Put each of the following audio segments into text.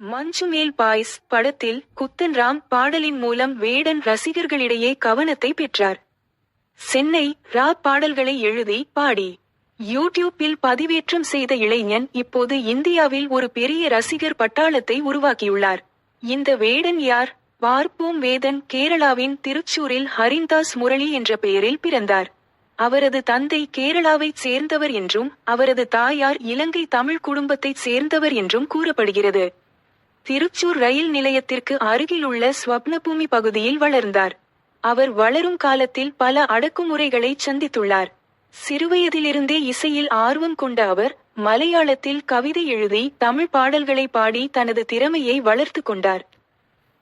Manjummel boys படத்தில் குத்தன் ராம் பாடலின் மூலம் வேடன் ரசிகர்களிடையே கவனத்தை பெற்றார். சென்னை ரா பாடல்களை எழுதி பாடி. யூடியூப்பில் பதிவேற்றம் செய்த இளைஞன் இப்போது இந்தியாவில் ஒரு பெரிய ரசிகர் பட்டாளத்தை உருவாக்கியுள்ளார். இந்த வேடன் யார்? பார்ப்போம் வேதன் கேரளாவின் திருச்சூரில் ஹரிந்தாஸ் முரளி என்ற பெயரில் பிறந்தார். அவரது தந்தை கேரளாவைச் சேர்ந்தவர் என்றும் அவரது தாயார் இலங்கை தமிழ் குடும்பத்தைச் சேர்ந்தவர் என்றும் கூறப்படுகிறது. திருச்சூர் ரயில் நிலையத்திற்கு அருகிலுள்ள ஸ்வப்னபூமி பகுதியில் வளர்ந்தார். அவர் வளரும் காலத்தில் பல அடக்குமுறைகளை சந்தித்துள்ளார். சிறுவயதிலிருந்தே இசையில் ஆர்வம் கொண்ட அவர் மலையாளத்தில் கவிதை எழுதி தமிழ் பாடல்களை பாடி தனது திறமையை வளர்த்து கொண்டார்.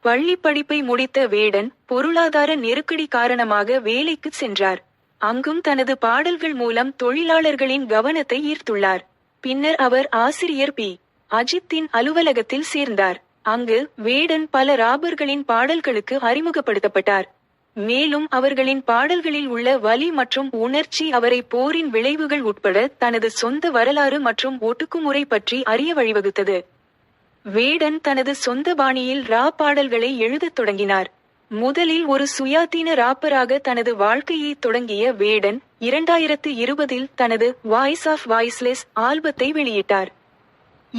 பள்ளி படிப்பை முடித்த வேடன் பொருளாதார நெருக்கடி காரணமாக வேலைக்கு சென்றார். அங்கும் தனது பாடல்கள் மூலம் தொழிலாளர்களின் கவனத்தை ஈர்த்துள்ளார். பின்னர் அவர் ஆசிரியர் பி. அஜித்தின் அலுவலகத்தில் சேர்ந்தார். அங்கு வேடன் பல ராபர்களின் பாடல்களுக்கு அறிமுகப்படுத்தப்பட்டார். மேலும் அவர்களின் பாடல்களில் உள்ள வலி மற்றும் உணர்ச்சி அவரை போரின் விளைவுகள் உட்பட தனது சொந்த வரலாறு மற்றும் ஒட்டுக்குமுறை பற்றி அறிய வழிவகுத்தது. வேடன் தனது சொந்த பாணியில் ரா பாடல்களை எழுதத் தொடங்கினார். முதலில் ஒரு சுயாதீன ராப்பராக தனது வாழ்க்கையை தொடங்கிய வேடன் இரண்டாயிரத்து இருபதில் தனது வாய்ஸ் ஆஃப் வாய்ஸ்லெஸ் ஆல்பத்தை வெளியிட்டார்.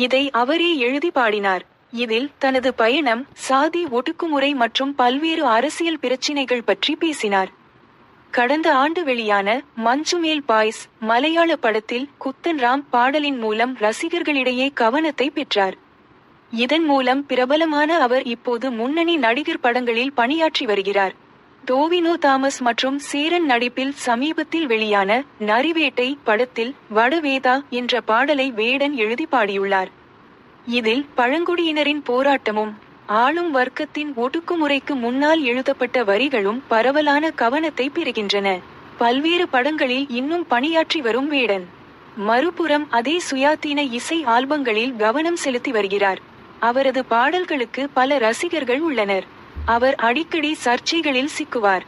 இதை அவரே எழுதி பாடினார். இதில் தனது பயணம் சாதி ஒடுக்குமுறை மற்றும் பல்வேறு அரசியல் பிரச்சினைகள் பற்றி பேசினார். கடந்த ஆண்டு வெளியான மஞ்சுமேல் பாய்ஸ் மலையாள படத்தில் குத்தன் ராம் பாடலின் மூலம் ரசிகர்களிடையே கவனத்தை பெற்றார். இதன் மூலம் பிரபலமான அவர் இப்போது முன்னணி நடிகர் படங்களில் பணியாற்றி வருகிறார். டோவினோ தாமஸ் மற்றும் சீரன் நடிப்பில் சமீபத்தில் வெளியான நரிவேட்டை படத்தில் வடவேதா என்ற பாடலை வேடன் எழுதி பாடியுள்ளார். இதில் பழங்குடியினரின் போராட்டமும் ஆளும் வர்க்கத்தின் ஒடுக்குமுறைக்கு முன்னால் எழுதப்பட்ட வரிகளும் பரவலான கவனத்தை பெறுகின்றன. பல்வேறு படங்களில் இன்னும் பணியாற்றி வரும் வேடன். மறுபுறம் அதே சுயாதீன இசை ஆல்பங்களில் கவனம் செலுத்தி வருகிறார். அவரது பாடல்களுக்கு பல ரசிகர்கள் உள்ளனர். அவர் அடிக்கடி சர்ச்சைகளில் சிக்குவார்.